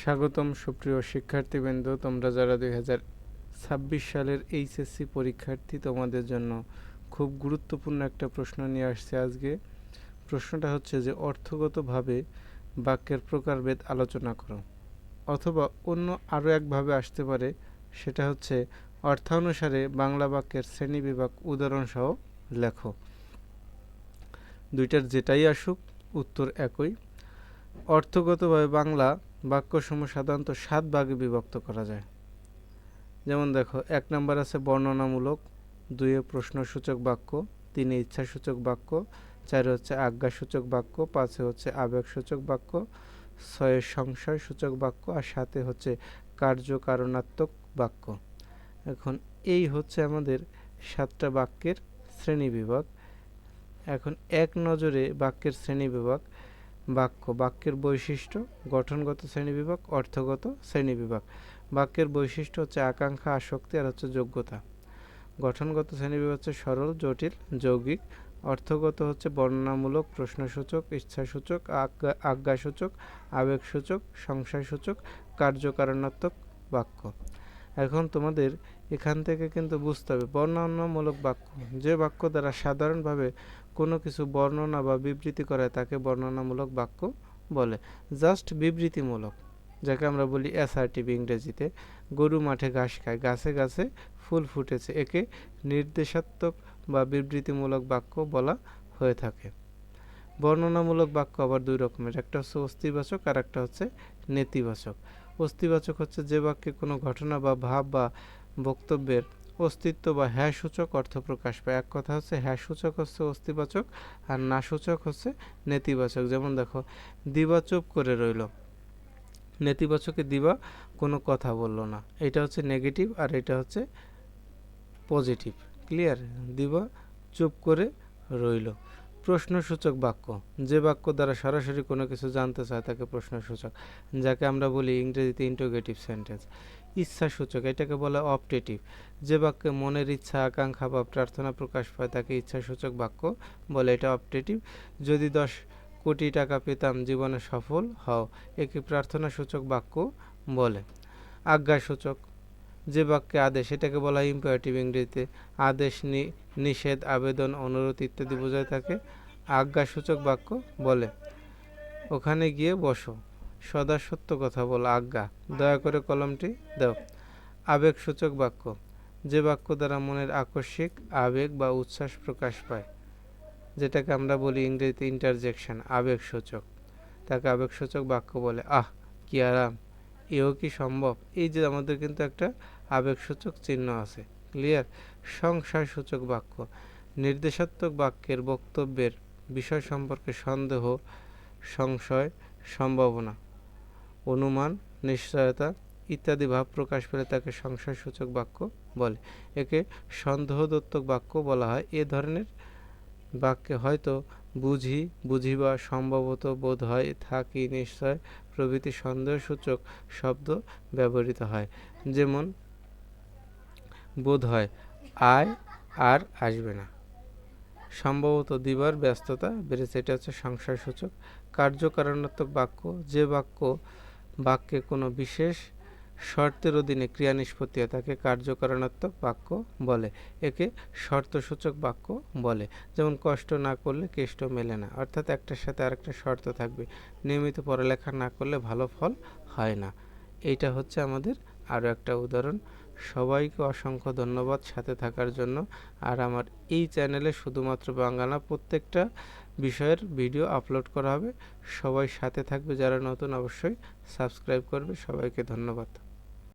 স্বাগতম সুপ্রিয় শিক্ষার্থীবৃন্দ, তোমরা যারা দুই হাজার ছাব্বিশ সালের এইচএসসি পরীক্ষার্থী, তোমাদের জন্য খুব গুরুত্বপূর্ণ একটা প্রশ্ন নিয়ে আসছে আজকে। প্রশ্নটা হচ্ছে যে, অর্থগতভাবে বাক্যের প্রকারভেদ আলোচনা করো। অথবা অন্য আরও একভাবে আসতে পারে, সেটা হচ্ছে, অর্থানুসারে বাংলা বাক্যের শ্রেণীবিভাগ উদাহরণসহ লেখো। দুইটার যেটাই আসুক, উত্তর একই। অর্থগতভাবে বাংলা বাক্যসমূহ সাধারণত সাত ভাগে বিভক্ত করা যায়। যেমন দেখো, এক নম্বর আছে বর্ণনামূলক দুইয়ে প্রশ্নসূচক বাক্য, তিনে ইচ্ছাসূচক বাক্য, চারে হচ্ছে আজ্ঞাসূচক বাক্য, পাঁচে হচ্ছে আবেগসূচক বাক্য, ছয়ে সংশয়সূচক বাক্য, আর সাথে হচ্ছে কার্যকারণাত্মক বাক্য। এখন এই হচ্ছে আমাদের সাতটা বাক্যের শ্রেণি বিভাগ। এখন এক নজরে বাক্যের শ্রেণীবিভাগ বাক্য, বাক্যের বৈশিষ্ট্য গঠনগত শ্রেণীবিভাগ, অর্থগত শ্রেণীবিভাগ। বাক্যের বৈশিষ্ট্য হচ্ছে আকাঙ্ক্ষা, আসক্তি আর হচ্ছে যোগ্যতা। গঠনগত শ্রেণীবিভাগ হচ্ছে সরল, জটিল, যৌগিক। অর্থগত হচ্ছে বর্ণনামূলক, প্রশ্নসূচক, ইচ্ছাসূচক, আজ্ঞা, আজ্ঞাসূচক, আবেগসূচক, সংশয়সূচক, কার্যকারণাত্মক বাক্য। এখন তোমাদের এখান থেকে কিন্তু বুঝতে হবে। বর্ণনামূলক বাক্য। যে বাক্য দ্বারা সাধারণভাবে কোনো কিছু বর্ণনা বা বিবৃতি করায় তাকে বর্ণনামূলক বাক্য বলে। জাস্ট বিবৃতিমূলক, যাকে আমরা বলি অ্যাসার্টিভ ইংরেজিতে। গরু মাঠে ঘাস খায়, গাছে গাছে ফুল ফুটেছে। একে নির্দেশাত্মক বা বিবৃতিমূলক বাক্য বলা হয়ে থাকে। বর্ণনামূলক বাক্য আবার দুই রকমের, একটা হচ্ছে অস্তিবাচক আর একটা হচ্ছে নেতিবাচক। অস্তিবাচক হচ্ছে যে বাক্যে কোনো ঘটনা বা ভাব বা বক্তব্যের অস্তিত্ব বা হ্যাঁ সূচক অর্থ প্রকাশ পায়। এক কথা হচ্ছে হ্যাঁ সূচক হচ্ছে অস্তিবাচক আর না সূচক হচ্ছে নেতিবাচক। যেমন দেখো, দিবা চুপ করে রইল। নেতিবাচকে দিবা কোনো কথা বলল না। এটা হচ্ছে নেগেটিভ আর এটা হচ্ছে পজিটিভ। ক্লিয়ার? দিবা চুপ করে রইল। প্রশ্নসূচক বাক্য। যে বাক্য দ্বারা সরাসরি কোনো কিছু জানতে চায় তাকে প্রশ্নসূচক, যাকে আমরা বলি ইংরেজিতে ইন্টোগেটিভ সেন্টেন্স ইচ্ছাসূচক, এটাকে বলা অপটেটিভ যে বাক্যে মনের ইচ্ছা, আকাঙ্ক্ষা বা প্রার্থনা প্রকাশ পায়, তাকে ইচ্ছাসূচক বাক্য বলে। এটা অপটেটিভ যদি দশ কোটি টাকা পেতাম, জীবনে সফল হও, একে প্রার্থনা সূচক বাক্য বলে। আজ্ঞাসূচক। যে বাক্যে আদেশ, এটাকে বলা ইম্পারেটিভ ইংরেজিতে। আদেশ নিষেধ, আবেদন, অনুরোধ ইত্যাদি বোঝায় থাকে আজ্ঞাসূচক বাক্য বলে। ওখানে গিয়ে বসো। সদা সত্য কথা বল, আজ্ঞা। দয়া করে কলমটি দাও। আবেগসূচক বাক্য। যে বাক্য দ্বারা মনের আকস্মিক আবেগ বা উচ্ছ্বাস প্রকাশ পায়, যেটাকে আমরা বলি ইংরেজিতে ইন্টারজেকশন আবেগসূচক তাকে আবেগসূচক বাক্য বলে, আহ, কি আরাম! এও কি সম্ভব? এই যে আমাদের কিন্তু একটা আবেগসূচক চিহ্ন আছে। ক্লিয়ার সংশয়সূচক বাক্য। নির্দেশাত্মক বাক্যের বক্তব্যের বিষয় সম্পর্কে সন্দেহ, সংশয়, সম্ভাবনা। অনুমান, নিশ্চয়তা ইত্যাদি ভাব প্রকাশ পেলে তাকে সংশয়সূচক বাক্য বলে। একে সন্দেহদত্তক বাক্য বলা হয়। এ ধরনের বাক্যে হয়তো বুঝি, বুঝিবা সম্ভবত বোধ হয় থাকি নিশ্চয় প্রভৃতি সন্দেহসূচক শব্দ ব্যবহৃত হয়। যেমন, বোধ হয় আয় আর আসবে না। সম্ভবত দিবার ব্যস্ততা বেড়েছে। এটা হচ্ছে সংশয়সূচক, কার্যকারণাত্মক বাক্য। যে বাক্য বাক্যে কোনো বিশেষ শর্তের অধীনে ক্রিয়া নিষ্পত্তি হয় তাকে কার্যকারণাত্মক বাক্য বলে। একে শর্তসূচক বাক্য বলে। যেমন, কষ্ট না করলে কেষ্ট মেলে না। অর্থাৎ একটার সাথে আরেকটা শর্ত থাকবে। নিয়মিত পড়ালেখা না করলে ভালো ফল হয় না। এইটা হচ্ছে আমাদের আরও একটা উদাহরণ। সবাইকে অসংখ্য ধন্যবাদ সাথে থাকার জন্য। আর আমার এই চ্যানেলে শুধুমাত্র বাংলা প্রত্যেকটা বিষয়ের ভিডিও আপলোড করা হবে। সবাই সাথে থাকবে, যারা নতুন অবশ্যই সাবস্ক্রাইব করবে। সবাইকে ধন্যবাদ।